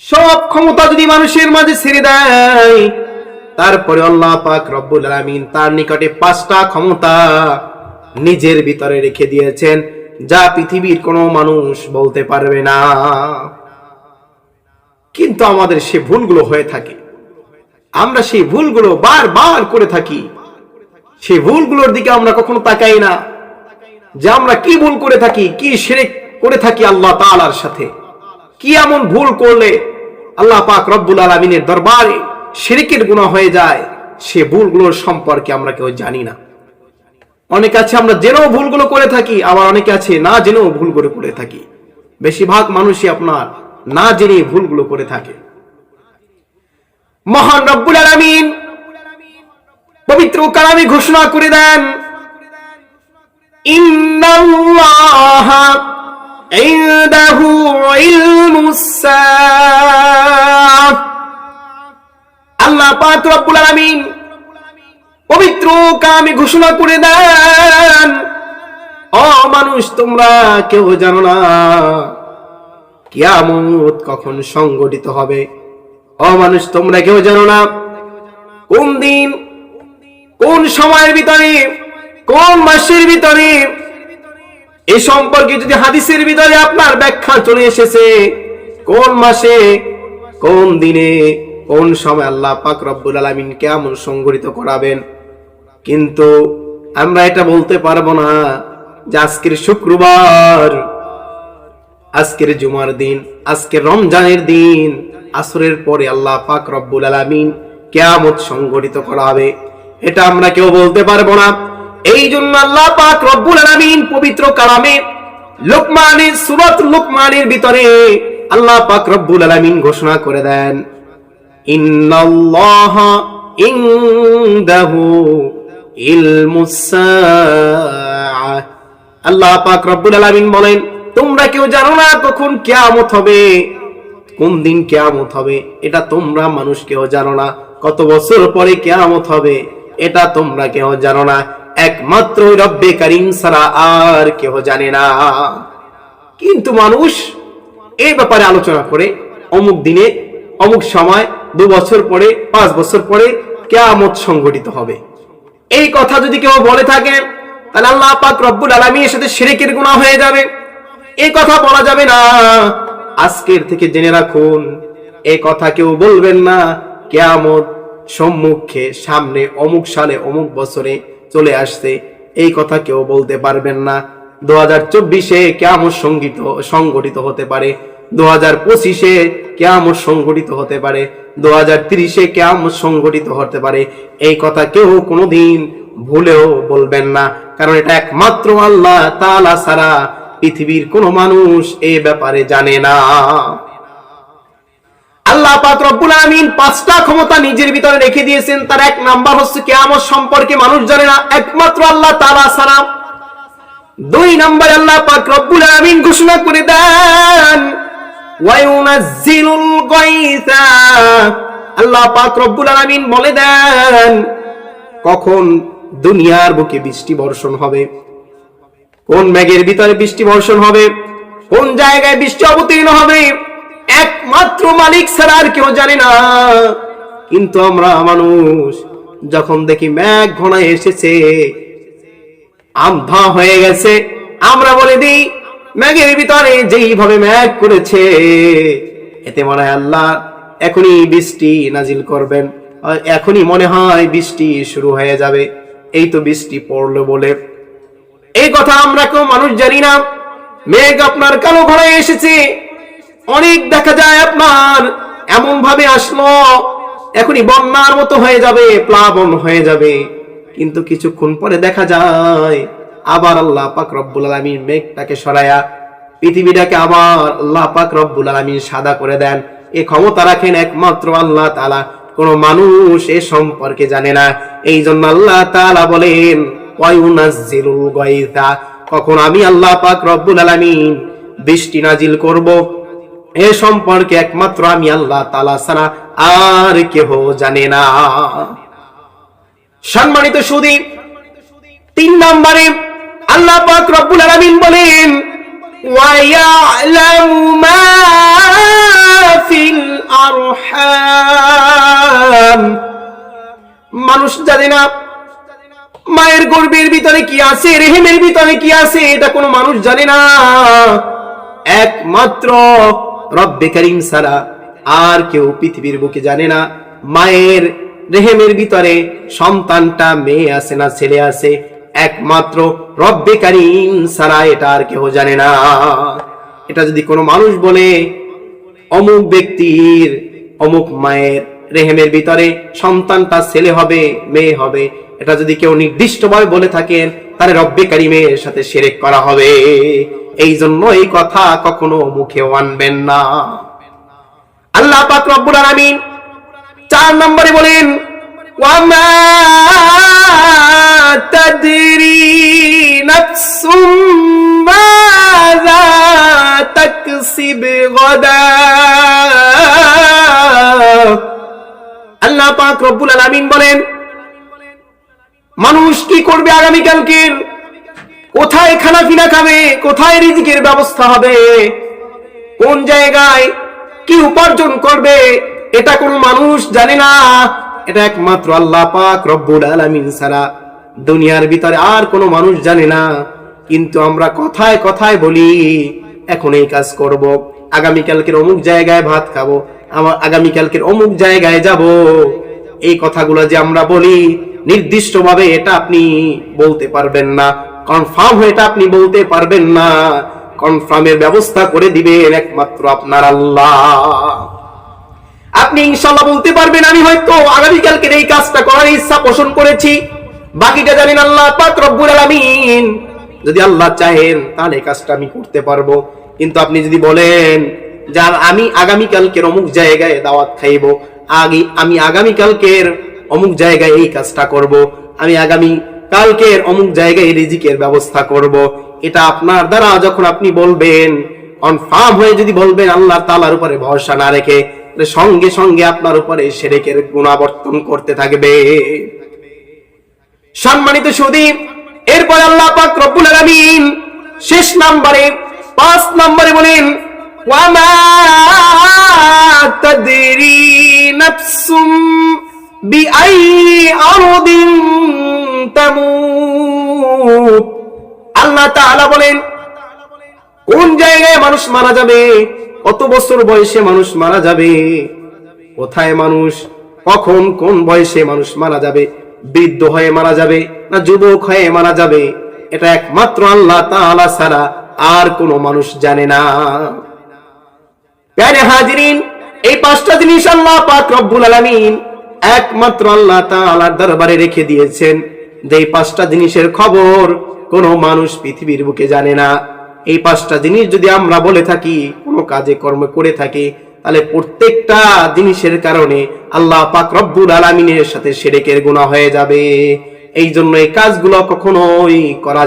সব ক্ষমতা যদি মানুষের মাঝে ছেড়ে দেয়, তারপরে আল্লাহ পাক রব্বুল আলামিন তার নিকটে পাঁচটা ক্ষমতা নিজের ভিতরে রেখে দিয়েছেন, যা পৃথিবীর কোনো মানুষ বলতে পারবে না। কিন্তু আমাদের সে ভুলগুলো হয়ে থাকে। আমরা সেই ভুলগুলো বারবার করে থাকি। সেই ভুলগুলোর দিকে আমরা কখনো তাকাই না। যে আমরা কি ভুল করে থাকি, কি সেরে করে থাকি আল্লাহ তাআলার সাথে। কি এমন ভুল করলে আল্লাহ পাক রব্বুল আলমিনের দরবারে শিরিকের গুণা হয়ে যায়? সে ভুলগুলোর সম্পর্কে আমরা কেউ জানি না। অনেক আছে আমরা জেনেও ভুলগুলো করে থাকি, আবার অনেকে আছে না জেনেও ভুলগুলো করে থাকি। বেশিরভাগ মানুষই আপনার না জেনে ভুলগুলো করে থাকে। মহান রব্বুল আলমিন পবিত্র কালামে ঘোষণা করে দেন, ইন্নাল্লাহ عنده علم الساعة আল্লাহ পাক রব্বুল আলামিন পবিত্র কামে ঘোষণা করে দেন ও মানুষ তোমরা কেউ জানো না কিয়ামত কখন সংগঠিত হবে ও মানুষ তোমরা কেউ জানো না কোন দিন কোন সময়ের ভিতরে কোন মাসের ভিতরে এই সম্পর্কে যদি হাদিসের ভিতরে আপনার ব্যাখ্যা চলে এসেছে, কোন মাসে, কোন দিনে, কোন সময় আল্লাহ পাক রব্বুল আলামিন কেমন সংগঠিত করাবেন? কিন্তু আমরা এটা বলতে পারব না যে আজকের শুক্রবার, আজকের জুমার দিন, আজকের রমজানের দিন, আসরের পরে আল্লাহ পাক রব্বুল আলামিন কেয়ামত সংগঠিত করা হবে এটা আমরা কেউ বলতে পারব না। এই জন্য আল্লাহ পাক রব্বুল আলামিন পবিত্র কালামে লোকমানের, সুরত লোকমানের ভিতরে আল্লাহ পাক রব্বুল আলামিন ঘোষণা করে দেন, ইন্নাল্লাহ ইনদাহু ইলমুস সাআহ আল্লাহ পাক রব্বুল আলামিন বলেন, তোমরা কেউ জানো না কখন কিয়ামত হবে? কোন দিন কেয়ামত হবে? এটা তোমরা মানুষ কেউ জানো না। কত বছর পরে কেয়ামত হবে? এটা তোমরা কেউ জানো না। একমাত্র রব্বে করিম ছাড়া আর কেউ জানে না। কিন্তু মানুষ এই ব্যাপারে আলোচনা করে অমুক দিনে, অমুক সময়, দু বছর পরে, পাঁচ বছর পরে কেয়ামত সংঘটিত হবে। এই কথা যদি কেউ বলে থাকে, তাহলে আল্লাহ পাক রব্বুল আলমীর সাথে শিরিকের গুণা হয়ে যাবে। এই কথা বলা যাবে না। আজকের থেকে জেনে রাখুন, এই কথা কেউ বলবেন না। কেয়ামত সম্মুখে, সামনে, অমুক সালে, অমুক বছরে চলে আসছে। এই কথা কেউ বলতে পারবেন না। দু হাজার চব্বিশে কেমন সংগীত সংগঠিত হতে পারে। দু হাজার পঁচিশে কেমন সংগঠিত হতে পারে। দু হাজার তিরিশে কেমন সংগঠিত হতে পারে। এই কথা কেউ কোনোদিন ভুলেও বলবেন না। কারণ এটা একমাত্র আল্লাহ তালা ছাড়া পৃথিবীর কোনো মানুষ এ ব্যাপারে জানে না। আল্লাহ পাক রব্বুল আমিন পাঁচটা ক্ষমতা নিজের ভিতরে রেখে দিয়েছেন। তার এক নাম্বার হচ্ছে কেয়ামত সম্পর্কে মানুষ জানে না। একমাত্র আল্লাহ তাআলা ছাড়া দুই নাম্বার আল্লাহ পাক রব্বুল আমিন ঘোষণা করে দেন, ওয়ায়ুনাজ্জিলুল গায়সা। আল্লাহ পাক রব্বুল আমিন বলে দেন, কখন দুনিয়ার বুকে বৃষ্টি বর্ষণ হবে? কোন মেঘের ভিতরে বৃষ্টি বর্ষণ হবে? কোন জায়গায় বৃষ্টি অবতীর্ণ হবে? একমাত্র মালিক ছাড়া আর কেউ জানে না। কিন্তু আমরা মানুষ, যখন দেখি মেঘ ঘনায় এসেছে আমধা হয়ে গেছে, আমরা বলে দিই, মেঘের ভিতরে যেইভাবে মেঘ করেছে, এতে মনে হয় আল্লাহ এখনই বৃষ্টি নাজিল করবেন এখনই মনে হয় বৃষ্টি শুরু হয়ে যাবে। এই তো বৃষ্টি পড়ল বলে। এই কথা আমরা কেউ মানুষ জানি না। মেঘ আপনার কালো ঘরে এসেছে। অনেক দেখা যায় আপনার। এমন ভাবে আসলো, এখনই বন্যার মতো হয়ে যাবে, প্লাবন হয়ে যাবে। কিন্তু কিছুক্ষণ পরে দেখা যায়, আবার আল্লাহ পাক রব্বুল আলমীর মেঘটাকে সরায়া পৃথিবীটাকে আবার আল্লাহ পাক রব্বুল আলমীর সাদা করে দেন। এ ক্ষমতা রাখেন একমাত্র আল্লাহ তালা কোন মানুষ এ সম্পর্কে জানে না। এই জন্য আল্লাহ তালা বলেন কখন আমি আল্লাহ পাক রব্বুল আলামিন বৃষ্টি নাজিল করব এ সম্পর্কে একমাত্র আমি আল্লাহ তালা সারা আর কেহ জানে না। সম্মানিত সুদীপ তিন নম্বরে আল্লাহ পাক রব্বুল আলামিন বলেন, ওয়ায়ালামু মা ফিল আরহাম। মানুষ জানে না, মায়ের গর্ভের ভিতরে কি আছে, রেহেমের ভিতরে কি আছে, এটা কোনো মানুষ জানে না। একমাত্র রব্বে করিম ছাড়া আর কেউ পৃথিবীর বুকে জানে না। মায়ের রেহেমের ভিতরে সন্তানটা, মেয়ে আছে না ছেলে আছে, একমাত্র রব্বে করিম ছাড়া এটা আর কেউ জানে না। এটা যদি কোনো মানুষ বলে, অমুক ব্যক্তির, অমুক মায়ের রেহেমের ভিতরে সন্তানটা ছেলে হবে, মেয়ে হবে, এটা যদি কেউ নির্দিষ্টভাবে বলে থাকেন, তাহলে রব্বে কারিমের সাথে সেরেক করা হবে। এই জন্য এই কথা কখনো মুখে আনবেন না। আল্লাহ পাক রব্বুল আলামিন চার নম্বরে বলেন, ওয়ামা তাদরি নাফসুম মাযা তাকসিব গাদা। আল্লাহ পাক রব্বুল আলামিন বলেন, মানুষ কি করবে আগামীকালকের কোথায় খানা পিনা খাবে কোথায় রিজিকের ব্যবস্থা হবে? কোন জায়গায় কি উপার্জন করবে? এটা কোন মানুষ জানে না। এটা একমাত্র আল্লাহ পাক রব্বুল আলামিন ছাড়া দুনিয়ার ভিতরে আর কোনো মানুষ জানে না। কিন্তু আমরা কথায় কথায় বলি, এখন এই কাজ করব। আগামীকালকের অমুক জায়গায় ভাত খাব। আমার আগামীকালকের অমুক জায়গায় যাব। এই কথাগুলো যে আমরা বলি, নির্দিষ্টভাবে এটা আপনি বলতে পারবেন না। কনফার্ম হয়ে এটা আপনি বলতে পারবেন না। কনফার্মের ব্যবস্থা করে দিবেন একমাত্র আপনার আল্লাহ। আপনি ইনশাল্লাহ বলতে পারবেন, আমি হয়তো আগামীকালকের এই কাজটা করার ইচ্ছা পোষণ করেছি। বাকিটা জানেন আল্লাহ, পাক রব্বুল আলামিন। যদি আল্লাহ চাহেন, তাহলে এই কাজটা আমি করতে পারব। কিন্তু আপনি যদি বলেন, যে, আমি আগামীকালকের অমুক জায়গায় দাওয়াত খাইবো, আগে, আমি আগামীকালকের অমুক জায়গায় এই কাজটা করব, আমি আগামী কালকের অমুক জায়গায় রিজিকের ব্যবস্থা করব। এটা আপনার দ্বারা যখন আপনি বলবেন কনফার্ম হয়ে যদি বলবেন আল্লাহ তালার উপরে ভরসা না রেখে সঙ্গে সঙ্গে আপনার উপরে সেরেকের গুণাবর্তন করতে থাকবে। সম্মানিত সুদীপ এরপর আল্লাহ পাক রব্বুল আলামিন শেষ নম্বরে, পাঁচ নম্বরে বলেন, ওয়ামা তাদরি নাফসুম বিআই আরদিন আল্লাহ তাআলা বলেন, কোন জায়গায় মানুষ মারা যাবে, কত বছর বয়সে মানুষ মারা যাবে, কোথায় মানুষ, কখন, কোন বয়সে মানুষ মারা যাবে, বৃদ্ধ হয়ে মারা যাবে না যুবক হয়ে মারা যাবে, এটা একমাত্র আল্লাহ তাআলা ছাড়া আর কোনো মানুষ জানে না। হাজিরিন, এই পাঁচটা জিনিস আল্লাহ পাক রব্বুল আলামিন একমাত্র আল্লাহ তাআলার দরবারে রেখে দিয়েছেন। যে পাঁচটা জিনিসের খবর কোনো মানুষ পৃথিবীর বুকে জানে না। এই পাঁচটা জিনিস যদি আমরা বলে থাকি, কোনো কাজে কর্ম করে থাকি, তাহলে প্রত্যেকটা জিনিসের কারণে আল্লাহ পাক রব্বুল আলামিনের সাথে সেরেকের গুনাহ হয়ে যাবে। এই জন্য এই কাজগুলো কখনোই করা